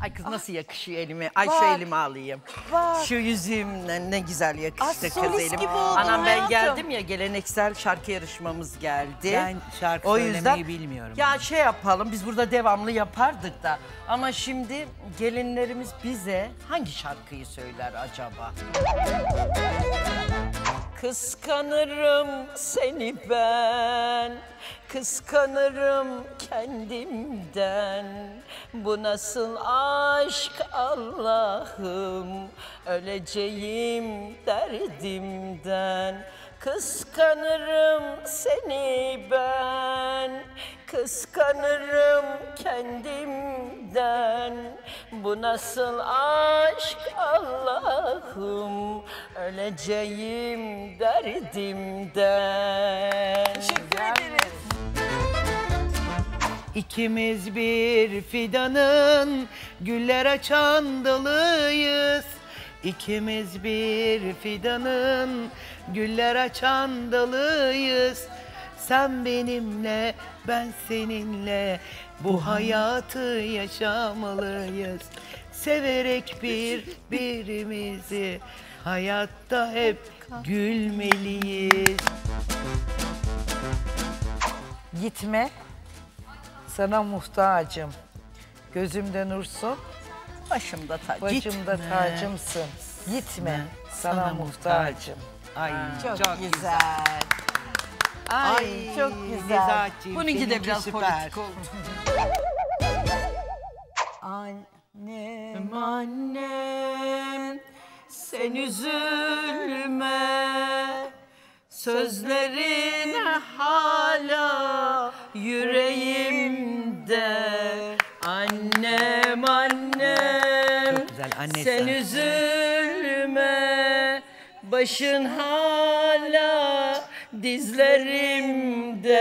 Ay kız nasıl yakışıyor elime? Ay şu Bak. elime alayım. Bak. Şu yüzüğümle ne güzel yakıştı Ah, kız solist elim. gibi oldun Anam ben hayatım. geldim ya geleneksel şarkı yarışmamız geldi. Ben şarkı o söylemeyi bilmiyorum. Ya şey yapalım biz burada devamlı yapardık da. Ama şimdi gelinlerimiz bize hangi şarkıyı söyler acaba? Kıskanırım seni ben. Kıskanırım kendimden. Bu nasıl aşk Allah'ım? Öleceğim derdimden. Kıskanırım seni ben Kıskanırım kendimden Bu nasıl aşk Allah'ım Öleceğim derdimden Teşekkür ederiz. İkimiz bir fidanın güller açan dalıyız. İkimiz bir fidanın güller açan dalıyız. Sen benimle, ben seninle bu hayatı yaşamalıyız. Severek birbirimizi hayatta hep gülmeliyiz. Gitme. Sana muhtacım. Gözümde nursun, Başımda tac. başımda Gitme. tacımsın. Gitme. Sana, muhtacım. Ay çok, güzel. Ay, Ay, çok güzel. Nezahatciğim, Bununki de biraz süper. politik oldu. Annem. Annem sen üzülme Sözlerin hala yüreğimde Annem annem güzel, sen üzülme Başın hala dizlerimde